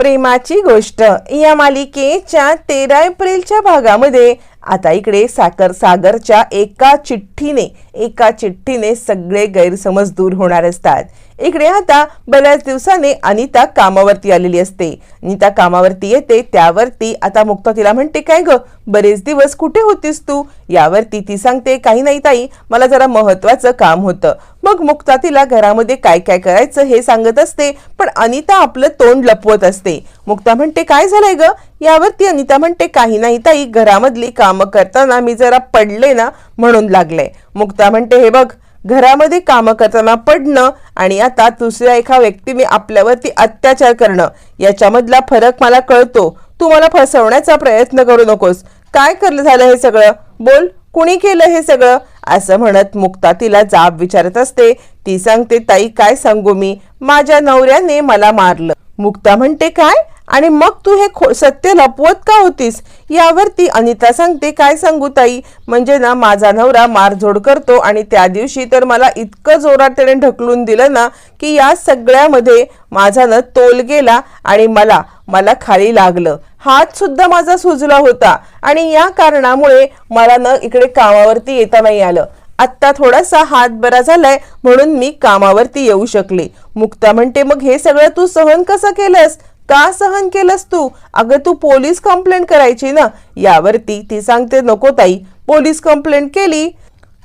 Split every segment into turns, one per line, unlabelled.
प्रेमाची गोष्ट. या मालिकेच्या तेरा एप्रिलच्या भागामध्ये आता इकडे साकर सागरच्या एका चिठ्ठीने एका चिठ्ठीने सगळे गैरसमज दूर होणार असतात. इकडे आता बऱ्याच दिवसाने अनिता कामावरती आलेली असते. अनिता कामावरती येते त्यावरती आता मुक्ता तिला म्हणते काय ग बरेच दिवस कुठे होतीस तू? यावरती ती सांगते काही नाही ताई मला जरा महत्वाचं काम होतं. मग मुक्ता तिला घरामध्ये काय काय करायचं हे सांगत असते पण अनिता आपलं तोंड लपवत असते. मुक्ता म्हणते काय झालंय ग? यावरती अनिता म्हणते काही नाही ताई घरामधली कामं करताना मी जरा पडले ना म्हणून लागले. मुक्ता म्हणते हे बघ घरामध्ये कामं करताना पडणं आणि आता दुसऱ्या एका व्यक्तीने आपल्यावरती अत्याचार करणं याच्यामधला फरक मला कळतो. तू मला फसवण्याचा प्रयत्न करू नकोस. काय करलं झालं हे सगळं? बोल कुणी केलं हे सगळं? असं म्हणत मुक्ता तिला जाब विचारत असते. ती सांगते ताई काय सांगू मी? माझ्या नवऱ्याने मला मारलं. मुक्ता म्हणते काय? आणि मग तू हे खो सत्य लपवत का होतीस? यावरती अनिता सांगते काय सांगू ताई? म्हणजे ना माझा नवरा मारझोड करतो आणि त्या दिवशी तर मला इतकं जोरात त्याने ढकलून दिलं ना की या सगळ्यामध्ये माझा ना तोल गेला आणि मला मला खाली लागलं. हात सुद्धा माझा सुजला होता आणि या कारणामुळे मला ना इकडे कामावरती येता नाही आलं. आत्ता थोडासा हात बरा झालाय म्हणून मी कामावरती येऊ शकले. मुक्ता म्हणते मग हे सगळं तू सहन कसं केलंस? का सहन केलंस तू? अगं तू पोलीस कंप्लेंट करायची ना. यावरती ती सांगते नको ताई पोलीस कंप्लेंट केली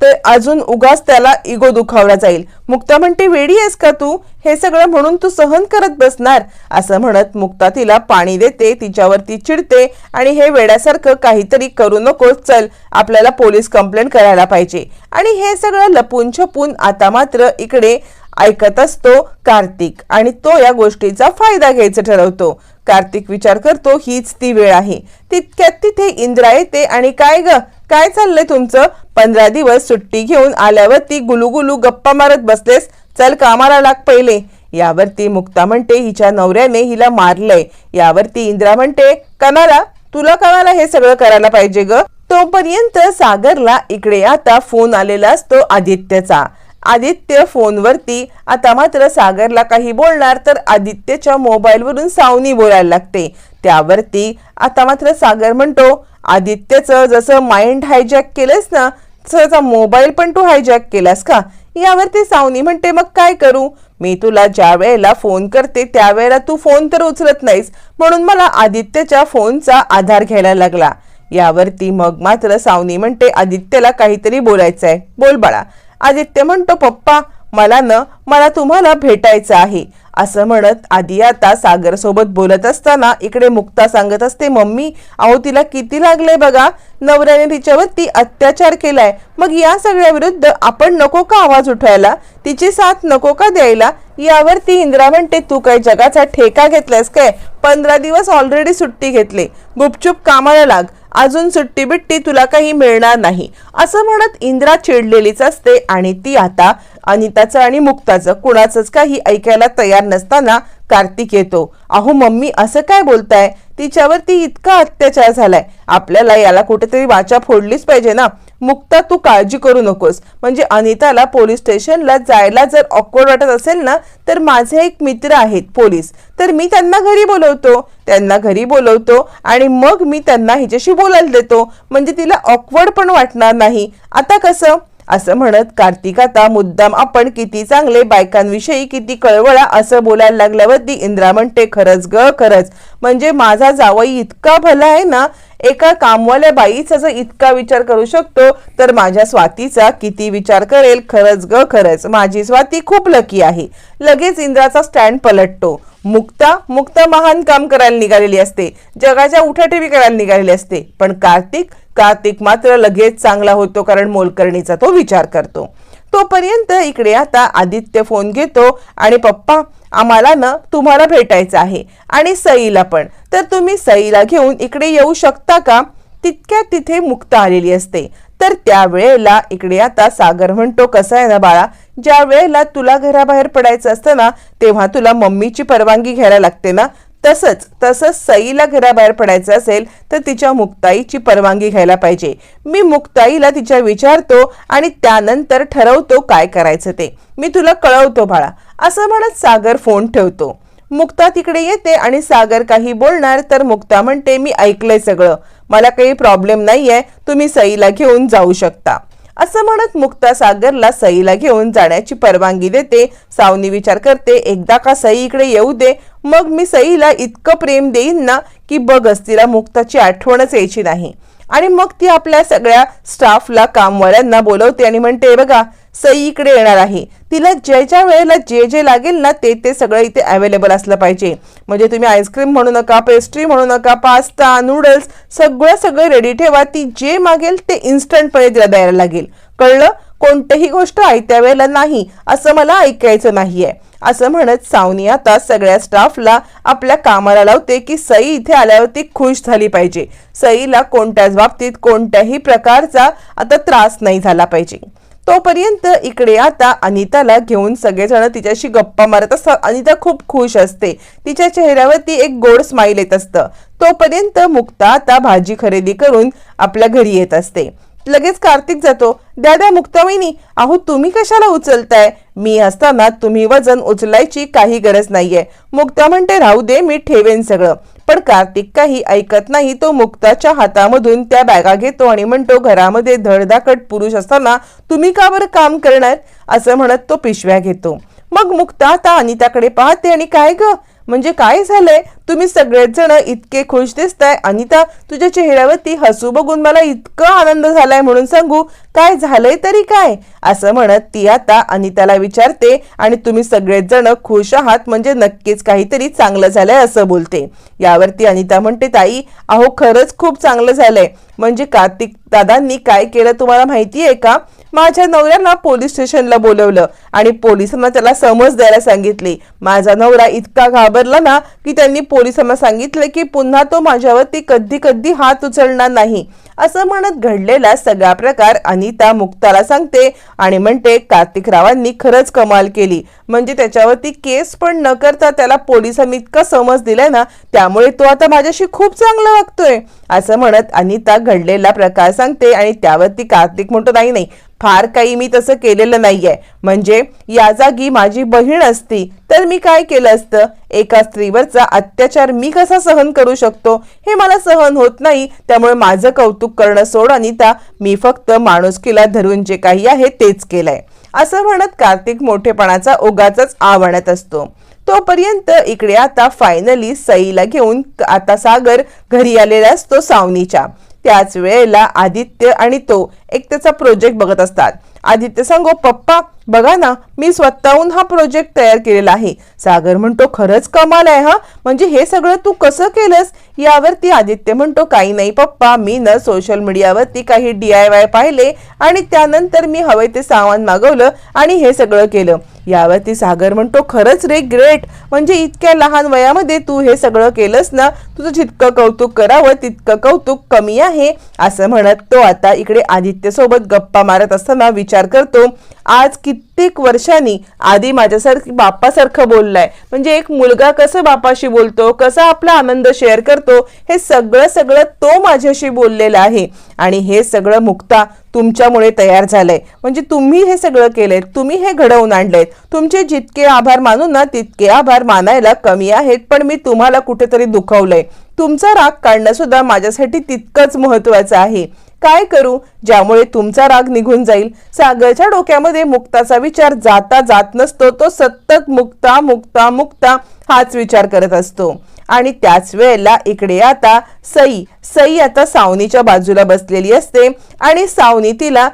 तर अजून उगाच त्याला इगो दुखावला जाईल. मुक्ता म्हणते वेडी आहेस का तू? हे सगळं म्हणून तू सहन करत बसणार. असं म्हणत मुक्ता तिला पाणी देते तिच्यावरती चिडते आणि हे वेड्यासारखं काहीतरी करू नकोस चल आपल्याला पोलीस कंप्लेंट करायला पाहिजे. आणि हे सगळं लपून छपून आता मात्र इकडे ऐकत असतो कार्तिक आणि तो या गोष्टीचा फायदा घ्यायचा ठरवतो. कार्तिक विचार करतो हीच ती वेळ आहे. तितक्यात तिथे इंद्रा येते आणि काय ग? काय चाललंय तुमचं? पंधरा दिवस सुट्टी घेऊन आल्यावर ती गुलुगुलू गप्पा मारत बसलेस. चल कामाला लाग पहिले. यावरती मुक्ता म्हणते हिच्या नवऱ्याने हिला मारलंय. यावरती इंद्रा म्हणते कनाला तुला कणाला हे सगळं करायला पाहिजे ग? तोपर्यंत सागरला इकडे आता फोन आलेला असतो आदित्यचा. आदित्य फोनवरती आता मात्र सागरला काही बोलणार तर आदित्यच्या मोबाईलवरून सावनी बोलायला लागते. त्यावरती आता मात्र सागर म्हणतो आदित्यचं जसं माइंड हायजॅक केलंस ना तसा मोबाईल पण तू हायजॅक केलास का? यावरती सावनी म्हणते मग काय करू? मी तुला ज्या वेळेला फोन करते त्यावेळेला तू फोन तर उचलत नाहीस. म्हणून मला आदित्यच्या फोनचा आधार घ्यायला लागला. यावरती मग मात्र सावनी म्हणते आदित्यला काहीतरी बोलायचं आहे बोल बाळा. आदित्य म्हणतो पप्पा मला न मला तुम्हाला भेटायचं आहे. असं म्हणत आधी आता सागर सोबत बोलत असताना इकडे मुक्ता सांगत असते मम्मी अहो तिला किती लागले बघा. नवऱ्याने तिच्यावरती अत्याचार केलाय. मग या सगळ्या विरुद्ध आपण नको का आवाज उठवायला? तिची साथ नको का द्यायला? यावरती इंद्रा म्हणते तू काय जगाचा ठेका घेतलायस काय? पंधरा दिवस ऑलरेडी सुट्टी घेतली. गुपचूप कामाला लाग. अजून सुट्टी बिट्टी तुला काही मिळणार नाही. असं म्हणत इंद्रा चिडलेलीच असते आणि ती आता अनिताचं आणि मुक्ताचं कुणाचंच काही ऐकायला तयार नसताना कार्तिक येतो. अहो मम्मी असं काय बोलताय? तिच्यावरती इतका अत्याचार झालाय. आपल्याला याला कुठेतरी वाचा फोडलीच पाहिजे ना. मुक्ता तू काळजी करू नकोस. म्हणजे अनिताला पोलीस स्टेशनला जायला जर ऑकवर्ड वाटत असेल ना तर माझे एक मित्र आहेत पोलीस. तर मी त्यांना घरी बोलवतो. त्यांना घरी बोलवतो आणि मग मी त्यांना हिच्याशी बोलायला देतो. म्हणजे तिला ऑकवर्ड पण वाटणार नाही. आता कसं? असं म्हणत कार्तिक आता मुद्दाम आपण किती चांगले बायकांविषयी किती कळवळा असं बोलायला लागल्यावरती इंद्रा म्हणते खरंच ग खरंच. म्हणजे माझा जावई इतका भला आहे ना एका कामवाल्या बाईचा जर इतका विचार करू शकतो तर माझ्या स्वातीचा किती विचार करेल? खरंच ग खरंच. माझी स्वाती खूप लकी आहे. लगेच इंद्राचा स्टँड पलटतो. मुक्ता मुक्ता महान काम करायला निघालेली असते. जगाच्या उठाठेवी करायला निघालेली असते. पण कार्तिक कार्तिक मात्र लगेच चांगला होतो कारण मोलकर्णीचा तो विचार करतो. तोपर्यंत इकडे आता आदित्य फोन घेतो आणि पप्पा आम्हाला ना तुम्हाला भेटायचं आहे. आणि सईला पण. तर तुम्ही सईला घेऊन इकडे येऊ शकता का? तितक्या तिथे मुक्ता आलेली असते. तर त्यावेळेला इकडे आता सागर म्हणतो कसं आहे ना बाळा? ज्या वेळेला तुला घराबाहेर पडायचं असतं ना तेव्हा तुला मम्मीची परवानगी घ्यायला लागते ना? तसंच तसंच सईला घराबाहेर पडायचं असेल तर तिच्या मुक्ताईची परवानगी घ्यायला पाहिजे. मी मुक्ताईला तिच्या विचारतो आणि त्यानंतर ठरवतो काय करायचं ते. मी तुला कळवतो बाळा. असं म्हणत सागर फोन ठेवतो. मुक्ता तिकडे येते आणि सागर काही बोलणार तर मुक्ता म्हणते मी ऐकलंय सगळं. मला काही प्रॉब्लेम नाहीये. तुम्ही सईला घेऊन जाऊ शकता. असं म्हणत मुक्ता सागरला सईला घेऊन जाण्याची परवानगी देते. सावनी विचार करते एकदा का सई इकडे येऊ दे. मग मी सईला इतकं प्रेम देईन ना की बघच तिला मुक्ताची आठवणच यायची नाही. आणि मग ती आपल्या सगळ्या स्टाफला कामवाल्यांना बोलवते आणि म्हणते बघा सई इकडे येणार आहे. तिला ज्या ज्या वेळेला जे जे लागेल ना ते ते सगळं इथे अवेलेबल असलं पाहिजे. म्हणजे तुम्ही आईस्क्रीम म्हणू नका पेस्ट्री म्हणू नका पास्ता नूडल्स सगळं सगळं रेडी ठेवा. ती जे मागेल ते इन्स्टंटपणे तिला द्यायला लागेल. कळलं? कोणतीही गोष्ट आयत्या वेळेला नाही. असं मला ऐकायचं नाहीये. असं म्हणत सावनी आता सगळ्या स्टाफला आपल्या कामाला लावते की सई इथे आल्यावरती खुश झाली पाहिजे. सईला कोणत्याच बाबतीत कोणत्याही प्रकारचा आता त्रास नाही झाला पाहिजे. तोपर्यंत इकडे आता अनिताला घेऊन सगळेजण तिच्याशी गप्पा मारत असतात. अनिता खूप खुश असते. तिच्या चेहऱ्यावरती एक गोड स्माईल येत असतं. तोपर्यंत मुक्ता आता भाजी खरेदी करून आपल्या घरी येत असते. लगेच कार्तिक जातो. द्या द्या मुक्तामिनी अहो तुम्ही कशाला उचलताय? मी असताना तुम्ही वजन उचलायची काही गरज नाहीये. मुक्ता म्हणते राहू दे मी ठेवेन सगळं. पण कार्तिक काही ऐकत नाही. तो मुक्ताच्या हातामधून त्या बॅगा घेतो आणि म्हणतो घरामध्ये धडधाकट पुरुष असताना तुम्ही का बरं काम करणार? असं म्हणत तो पिशव्या घेतो. मग मुक्ता आता अनिताकडे पाहते. आणि काय ग? म्हणजे काय झालंय? तुम्ही सगळेच जण इतके खुश दिसताय. अनिता तुझ्या चेहऱ्यावरती हसू बघून मला इतकं आनंद झालाय म्हणून सांगू. काय झालंय तरी काय? असं म्हणत ती आता अनिताला विचारते आणि तुम्ही सगळेच जण खुश आहात. म्हणजे नक्कीच काहीतरी चांगलं झालंय असं बोलते. यावरती अनिता म्हणते ताई अहो खरंच खूप चांगलं झालंय. म्हणजे कार्तिक दादांनी काय केलं तुम्हाला माहिती आहे का? माझ्या नवऱ्याला पोलीस स्टेशनला बोलवलं आणि पोलिसांना त्याला समज द्यायला सांगितली. माझा नवरा इतका घाबरला ना की त्यांनी पोलिसांना सांगितलं की पुन्हा तो माझ्यावरती कधी कधी हात उचलणार नाही. असं म्हणत घडलेला सगळा प्रकार अनिता मुक्ताला सांगते आणि म्हणते कार्तिक रावांनी खरंच कमाल केली. म्हणजे त्याच्यावरती केस पण न करता त्याला पोलिसांनी इतका समज दिलाय ना त्यामुळे तो आता माझ्याशी खूप चांगला वागतोय. असं म्हणत अनिता घडलेला प्रकार सांगते आणि त्यावरती कार्तिक म्हणतो नाही नाही फार काही मी तसं केलेलं नाहीये. म्हणजे या जागी माझी बहीण असती तर मी काय केलं असतं? एका स्त्रीवरचा अत्याचार मी कसा सहन करू शकतो? हे मला सहन होत नाही. त्यामुळे माझं कौतुक करणं सोड अनिता. मी फक्त माणुसकीला धरून जे काही आहे तेच केलंय. असं म्हणत कार्तिक मोठेपणाचा ओगाचाच आवडत असतो. तोपर्यंत इकडे आता फायनली सईला घेऊन आता सागर घरी आलेला असतो सावनीच्या. त्याच वेळेला आदित्य आणि तो एक त्याचा प्रोजेक्ट बघत असतात. आदित्य सांगो पप्पा बघा ना मी स्वतःहून हा प्रोजेक्ट तयार केलेला आहे. सागर म्हणतो खरंच कमाल आहे हा. म्हणजे हे सगळं तू कसं केलंस? यावरती आदित्य म्हणतो काही नाही पप्पा मी न सोशल मीडियावरती काही डी आय वाय पाहिले आणि त्यानंतर मी हवे ते सामान मागवलं आणि हे सगळं केलं. यावरती सागर म्हणतो खरंच रे ग्रेट म्हणजे इतक्या लहान वयामध्ये तू हे सगळं केलंस ना तुझं जितकं कौतुक करावं तितकं कौतुक कमी आहे असं म्हणत तो आता इकडे आदित्य सोबत गप्पा मारत असताना विचार करतो आज कित्येक वर्षांनी आधी माझ्यासारखी बापासारखं बोललाय. म्हणजे एक मुलगा कसं बापाशी बोलतो कसा आपला आनंद शेअर करतो हे सगळं सगळं तो माझ्याशी बोललेला आहे. आणि हे सगळं मुक्ता तुमच्यामुळे तयार झालंय. म्हणजे तुम्ही हे सगळं केलंय तुम्ही हे घडवून आणलंय. तुमचे जितके आभार मानू ना तितके आभार मानायला कमी आहेत पण मी तुम्हाला कुठेतरी दुखवलंय. तुमचा राग काढणं सुद्धा माझ्यासाठी तितकंच महत्वाचं आहे. काय करू? ज्यामुळे तुमचा राग निघून जाईल. सागरच्या डोक्यामध्ये मुक्ताचा विचार जाता जात नसतो. तो सतत मुक्ता मुक्ता मुक्ता हाच विचार करत असतो. आणि त्याच वेळेला इकडे आता सई सई आता सावनीच्या बाजूला बसलेली असते आणि सावनी तिला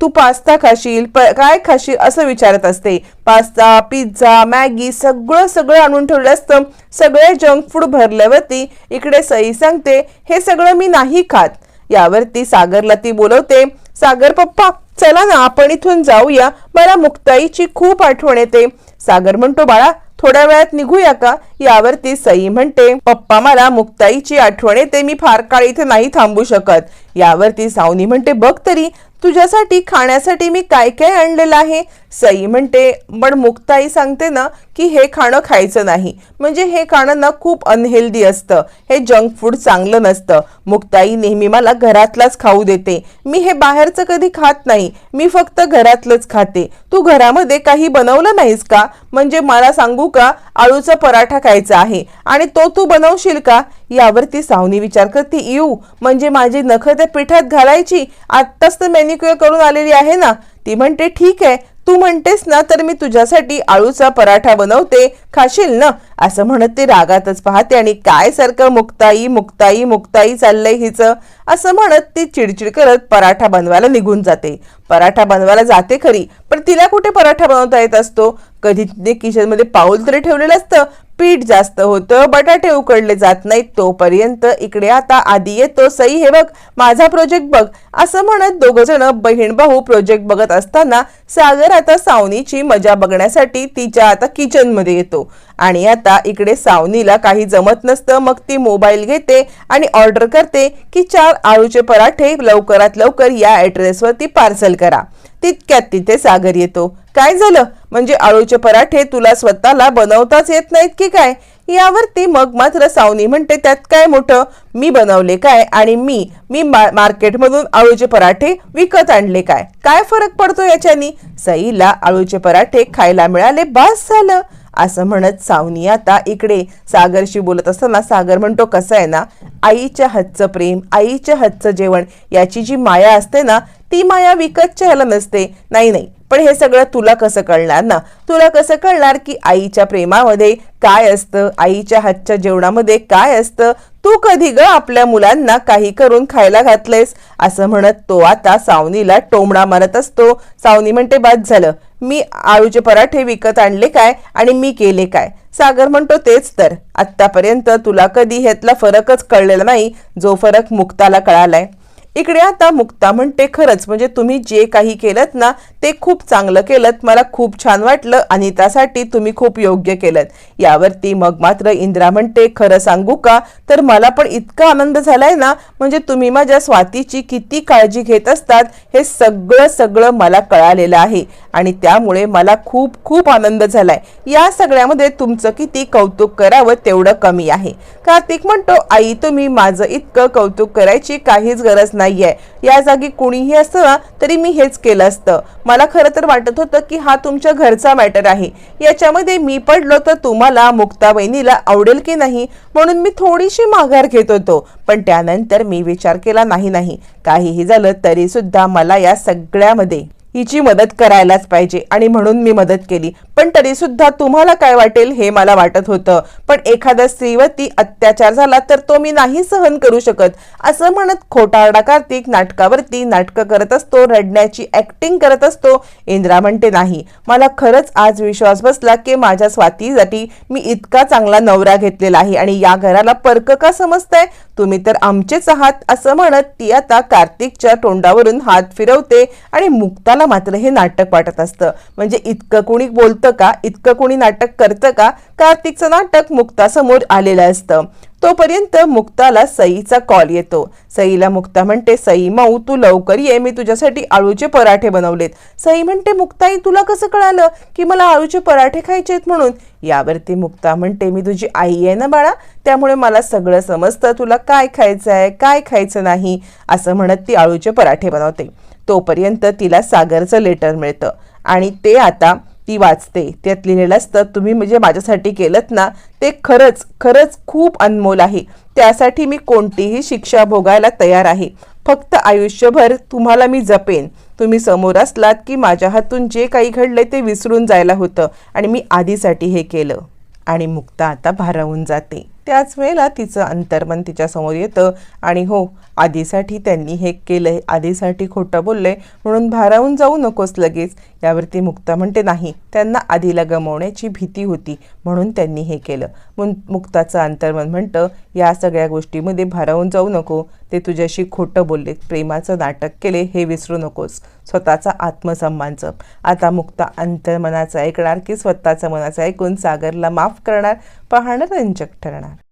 तू पास्ता खाशील? प- काय खाशील? असं विचारत असते. पास्ता पिझ्झा मॅगी सगळं सगळं आणून ठेवलं असतं. सगळे जंक फूड भरल्यावरती इकडे सई सांगते हे सगळं मी नाही खात. यावरती सागरला ती बोलवते सागर पप्पा चला ना आपण इथून जाऊया. मला मुक्ताईची खूप आठवण येते. सागर म्हणतो बाळा थोड्या वेळात निघूया का? यावरती सई म्हणते पप्पा मला मुक्ताईची आठवण येते. मी फार काळ इथे नाही थांबू शकत. यावरती सावनी म्हणते बघ तरी तुझ्यासाठी खाण्यासाठी मी काय काय आणलेलं आहे? सई म्हणते पण मुक्ताई सांगते ना की हे खाणं खायचं नाही. म्हणजे हे खाणं ना खूप अनहेल्दी असतं. हे जंक फूड चांगलं नसतं. मुक्ताई नेहमी मला घरातलाच खाऊ देते. मी हे बाहेरचं कधी खात नाही. मी फक्त घरातलंच खाते. तू घरामध्ये काही बनवलं नाहीस का? म्हणजे मला सांगू का आळूचा पराठा खायचा आहे आणि तो तू बनवशील का? यावरती सावनी विचार करते येऊ म्हणजे माझी नख त्या पिठात घालायची. आत्ताच तर मॅनिक्युअर करून आलेली आहे ना. ती म्हणते ठीक आहे. तू म्हणतेस ना तर मी तुझ्यासाठी आळूचा पराठा बनवते. खाशील ना? असं म्हणत ते रागातच पाहते आणि काय सारखं मुक्ताई मुक्ताई मुक्ताई चाललंय हिचं. असं म्हणत ती चिडचिड करत पराठा बनवायला निघून जाते. पराठा बनवायला जाते खरी पण तिला कुठे पराठा बनवता येत असतो? कधी तिने किचनमध्ये पाऊल तरी ठेवलेलं असतं? पीठ जास्त होतं बटाटे उकडले जात नाहीत तोपर्यंत. इकडे आता आधी येतो सई हे बघ माझा प्रोजेक्ट बघ. असं म्हणत दोघ जण बहीण भाऊ प्रोजेक्ट बघत असताना सागर आता सावनीची मजा बघण्यासाठी तिच्या आता किचनमध्ये येतो. आणि आता इकडे सावनीला काही जमत नसतं मग ती मोबाईल घेते आणि ऑर्डर करते की चार आळूचे पराठे लवकरात लवकर या ॲड्रेसवरती पार्सल करा. तितक्यात तिथे सागर येतो. काय झालं? म्हणजे आळूचे पराठे तुला स्वतःला बनवताच येत नाहीत की काय? यावरती मग मात्र सावनी म्हणते त्यात काय मोठं? मी बनवले काय? आणि मी मी मा- मार्केटमधून आळूचे पराठे विकत आणले काय? काय फरक पडतो याच्यानी? सईला आळूचे पराठे खायला मिळाले बस झालं. असं म्हणत सावनी आता इकडे सागरशी बोलत असताना सागर म्हणतो कसं आहे ना? आईच्या हातचं प्रेम आईच्या हातचं जेवण याची जी माया असते ना ती माया विकत ह्याला नसते नाही नाही. पण हे सगळं तुला कसं कळणार ना? तुला कसं कळणार की आईच्या प्रेमामध्ये काय असतं? आईच्या हातच्या जेवणामध्ये काय असतं? तू कधी ग आपल्या मुलांना काही करून खायला घातलेस असं म्हणत तो आता सावनीला टोमणा मारत असतो. सावनी म्हणते बाद झालं. मी आळूचे पराठे विकत आणले काय? आणि मी केले काय? सागर म्हणतो तेच तर. आत्तापर्यंत तुला कधी ह्यातला फरकच कळलेला नाही. जो फरक मुक्ताला कळालाय. इकडे आता मुक्ता म्हणते खरंच म्हणजे तुम्ही जे काही केलं ना ते खूप चांगलं केलं मला खूप छान वाटलं आणि त्यासाठी तुम्ही खूप योग्य केलं यावरती मग मात्र इंद्रा म्हणते खरं सांगू का? तर मला पण इतका आनंद झालाय ना म्हणजे तुम्ही माझ्या स्वातीची किती काळजी घेत असतात हे सगळं सगळं मला कळालेलं आहे. आणि त्यामुळे मला खूप खूप आनंद झालाय. या सगळ्यामध्ये तुमचं किती कौतुक करावं तेवढं कमी आहे. कार्तिक म्हणतो आई तुम्ही माझं इतकं कौतुक करायची काहीच गरज नाही नाहीये. या जागी कुणीही असतं ना तरी मी हेच केलं असतं. मला खरं तर वाटत होतं की हा तुमच्या घरचा मॅटर आहे. याच्यामध्ये मी पडलो तर तुम्हाला मुक्ता बहिणीला आवडेल की नाही म्हणून मी थोडीशी माघार घेत होतो. पण त्यानंतर मी विचार केला नाही नाही. काहीही झालं तरी सुद्धा मला या सगळ्यामध्ये हिची मदत करायलाच पाहिजे आणि म्हणून मी मदत केली. पण तरी सुद्धा तुम्हाला काय वाटेल हे मला वाटत होतं. पण एखाद्या स्त्रीवरती अत्याचार झाला तर तो मी नाही सहन करू शकत. असं म्हणत खोटारडा कार्तिक नाटकावरती नाटकं करत असतो रडण्याची ऍक्टिंग करत असतो. इंद्रा म्हणते नाही मला खरंच आज विश्वास बसला की माझ्या स्वातीसाठी मी इतका चांगला नवरा घेतलेला आहे आणि या घराला पर्क का समजतंय? तुम्ही तर आमचेच आहात असं म्हणत ती आता कार्तिकच्या तोंडावरून हात फिरवते आणि मुक्ताला मात्र हे नाटक वाटत असतं. म्हणजे इतकं कोणी बोलतं का? इतकं कोणी नाटक करतं का? कार्तिकचं नाटक मुक्तासमोर आलेलं असतं. तोपर्यंत मुक्ताला सईचा कॉल येतो. सईला मुक्ता म्हणते सई माऊ तू लवकर ये मी तुझ्यासाठी आळूचे पराठे बनवलेत. सई म्हणते मुक्ताई तुला कसं कळालं की मला आळूचे पराठे खायचे आहेत म्हणून? यावरती मुक्ता म्हणते मी तुझी आई आहे ना बाळा त्यामुळे मला सगळं समजतं तुला काय खायचं आहे काय खायचं नाही असं म्हणत ती आळूचे पराठे बनवते. तोपर्यंत तिला सागरचं लेटर मिळतं. आणि ते आता ती वाचते. त्यात लिहिलेलं असतं तुम्ही म्हणजे माझ्यासाठी केलं ना ते खरंच खरंच खूप अनमोल आहे. त्यासाठी मी कोणतीही शिक्षा भोगायला तयार आहे. फक्त आयुष्यभर तुम्हाला मी जपेन. तुम्ही समोर असलात की माझ्या हातून जे काही घडलंय ते विसरून जायला होतं. आणि मी आधीसाठी हे केलं. आणि मुक्ता आता भारावून जाते. त्याच वेळेला तिचं अंतर्मन तिच्यासमोर येतं. आणि हो आधीसाठी त्यांनी हे केलंय आधीसाठी खोटं बोललंय म्हणून भारावून जाऊ नकोस लगेच. यावरती मुक्ता म्हणते नाही त्यांना आधीला गमवण्याची भीती होती म्हणून त्यांनी हे केलं. मुन मुक्ताचं अंतर्मन म्हणतं या सगळ्या गोष्टीमध्ये भारावून जाऊ नको ते तुझ्याशी खोटं बोलले प्रेमाचं नाटक केले हे विसरू नकोस स्वतःचा आत्मसन्मान जप आता मुक्ता अंतर्मनाचं ऐकणार की स्वतःचं मनाचं ऐकून सागरला माफ करणार पाहणं रंजक ठरणार.